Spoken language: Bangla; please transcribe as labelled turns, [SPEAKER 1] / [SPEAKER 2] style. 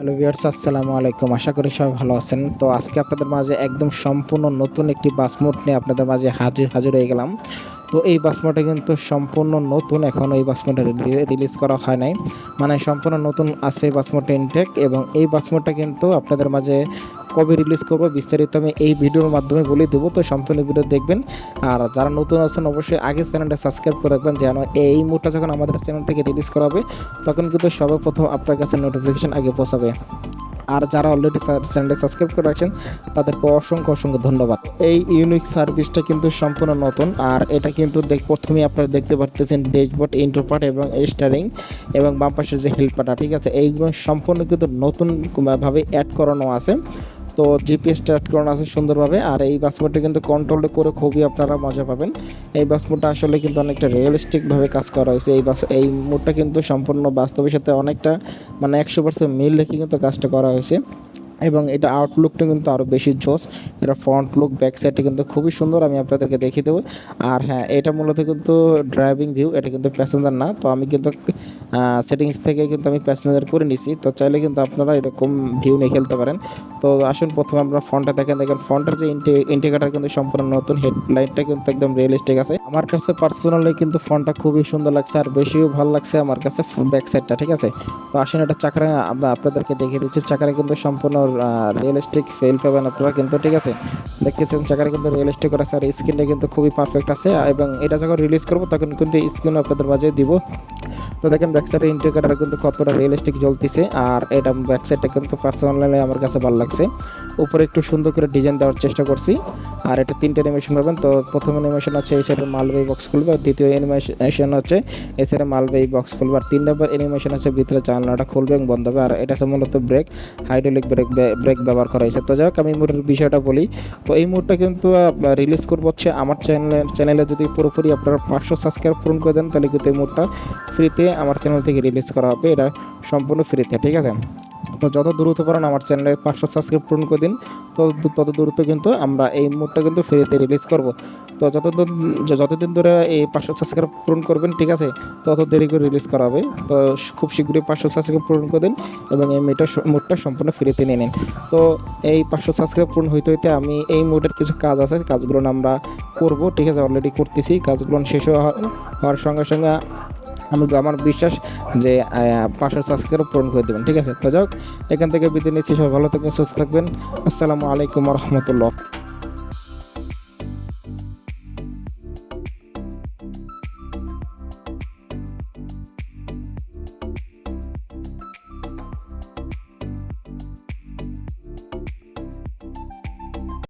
[SPEAKER 1] হ্যালো ভিউয়ার্স, আসসালামু আলাইকুম। আশা করি সবাই ভালো আছেন। তো আজকে আপনাদের মাঝে একদম সম্পূর্ণ নতুন একটি বাসমোট নিয়ে আপনাদের মাঝে হাজির হাজির হয়ে গেলাম। তো এই বাসমোটা কিন্তু সম্পূর্ণ নতুন, এখন এই বাসমোটা রিলিজ করা হয় নাই। মানে সম্পূর্ণ নতুন আছে বাসমোটা ইনটেক এবং এই বাসমোডটা কিন্তু আপনাদের মাঝে কবে রিলিজ করব বিস্তারিত আমি এই ভিডিওর মাধ্যমে বলে দেবো। তো সম্পূর্ণ ভিডিও দেখবেন। আর যারা নতুন আছেন, অবশ্যই আগে চ্যানেলটা সাবস্ক্রাইব করে রাখবেন, যেন এই মুহূর্তে যখন আমাদের চ্যানেল থেকে রিলিজ করা হবে, তখন কিন্তু সর্বপ্রথম আপনার কাছে নোটিফিকেশন আগে পৌঁছাবে। আর যারা অলরেডি চ্যানেলটা সাবস্ক্রাইব করে রাখছেন, তাদেরকে অসংখ্য অসংখ্য ধন্যবাদ। এই ইউনিক সার্ভিসটা কিন্তু সম্পূর্ণ নতুন। আর এটা কিন্তু দেখ প্রথমেই আপনারা দেখতে পারতেছেন ড্যাশবোর্ড ইন্টারপার্ট এবং স্টারিং এবং বাম পাশের যে হেল্পারটা ঠিক আছে? এইগুলো সম্পূর্ণ কিন্তু নতুন ভাবে অ্যাড করানো আছে। তো জিপিএস স্টার্ট করানো আছে সুন্দরভাবে, আর এই বাসমোডটা কিন্তু কন্ট্রোল করে খুবই আপনারা মজা পাবেন। এই বাসপোর্টটা আসলে কিন্তু অনেকটা রিয়েলিস্টিকভাবে কাজ করা হয়েছে। এই বাস এই মোডটা কিন্তু সম্পূর্ণ বাস্তবের সাথে অনেকটা মানে একশো পার্সেন্ট মিল রেখে কিন্তু কাজটা করা হয়েছে। এবং এটা আউটলুকটা কিন্তু আরও বেশি জোস এটা ফ্রন্ট লুক ব্যাক সাইডটা কিন্তু খুবই সুন্দর, আমি আপনাদেরকে দেখিয়ে দেবো। আর হ্যাঁ এটা মূলত কিন্তু ড্রাইভিং ভিউ এটা কিন্তু প্যাসেঞ্জার না। তো আমি কিন্তু সেটিংস থেকে কিন্তু আমি প্যাসেঞ্জার করে নিছি। তো চাইলে কিন্তু আপনারা এরকম ভিউ নিয়ে খেলতে পারেন। তো আসুন, প্রথমে আমরা ফ্রন্টটা দেখেন। দেখেন, ফ্রন্টের যে ইন্ডিকেটার কিন্তু সম্পূর্ণ নতুন। হেডলাইটটা কিন্তু একদম রিয়েলিস্টিক আছে। আমার কাছে পার্সোনালি কিন্তু ফ্রন্টটা খুবই সুন্দর লাগছে আর বেশিও ভালো লাগছে আমার কাছে ব্যাক সাইডটা ঠিক আছে? তো আসুন, এটা চাকরা আমরা আপনাদেরকে দেখিয়ে দিচ্ছি। চাকারে কিন্তু সম্পূর্ণ রিয়েলিস্টিক ফেল পাবেন আপনারা। কিন্তু ঠিক আছে দেখতেছেন চাকারে কিন্তু রিয়েলিস্টিক করা আর স্ক্রিনটা কিন্তু খুবই পারফেক্ট আছে। এবং এটা যখন রিলিজ করব, তখন কিন্তু স্ক্রিন আপনাদের মাঝে দিব। তো দেখেন ব্যাক সাইডের ইন্ডিকেটার কিন্তু কতটা রিয়েলিস্টিক জ্বলতেছে। আর এটা ব্যাকসাইডটা কিন্তু পার্সোনালি আমার কাছে ভালো লাগছে। উপরে একটু সুন্দর করে ডিজাইন দেওয়ার চেষ্টা করছি। আর এটা তিনটে অ্যানিমেশন পাবেন। তো প্রথম অ্যানিমেশন হচ্ছে এই সাইডের মালবাহী বক্স খুলবে আর দ্বিতীয় অ্যানিমেশন হচ্ছে এই সাইডে মালবাহী বক্স খুলবে। আর তিন নম্বর অ্যানিমেশন হচ্ছে ভিতরে জানলাটা খুলবে এবং বন্ধ হবে। আর এটা হচ্ছে মূলত ব্রেক হাইড্রোলিক ব্রেক ব্রেক ব্যবহার করা হয়েছে। তো যাই হোক আমি মোটের বিষয়টা বলি। তো এই মুডটা কিন্তু রিলিজ করব হচ্ছে আমার চ্যানেলে চ্যানেলে যদি পুরোপুরি আপনারা পাঁচশো সাবস্ক্রাইব পূরণ করে দেন, তাহলে কিন্তু এই মুডটা ফ্রিতে আমার চ্যানেল থেকে রিলিজ করা হবে। এটা সম্পূর্ণ ফ্রিতে ঠিক আছে? তো যত দ্রুত পারেন আমার চ্যানেলে পাঁচশো সাবস্ক্রাইব পূরণ করে দিন, তত তত দ্রুত কিন্তু আমরা এই মুডটা কিন্তু ফ্রিতে রিলিজ করব। তো যতদিন যতদিন ধরে এই পাঁচশো সাবস্ক্রাইব পূরণ করবেন, ঠিক আছে, তত দেরি করে রিলিজ করা হবে। তো খুব শীঘ্রই পাঁচশো সাবস্ক্রাইব পূরণ করে দিন এবং এই মুডটা মুডটা সম্পূর্ণ ফ্রিতে নিয়ে নিন। তো এই পাঁচশো সাবস্ক্রাইব পূরণ হইতে হইতে আমি এই মুডের কিছু কাজ আছে, কাজগুলো আমরা করব, ঠিক আছে অলরেডি করতেছি, কাজগুলো শেষ হওয়ার সঙ্গে সঙ্গে আমি আমার বিশ্বাস যে পাঁচশো সাবস্ক্রাইব পূরণ করে দেবেন, ঠিক আছে? তো যাক এখান থেকে বিদায় নিচ্ছি, সবাই ভালো থাকবেন, সুস্থ থাকবেন। আসসালামু আলাইকুম রহমতুল্লাহ।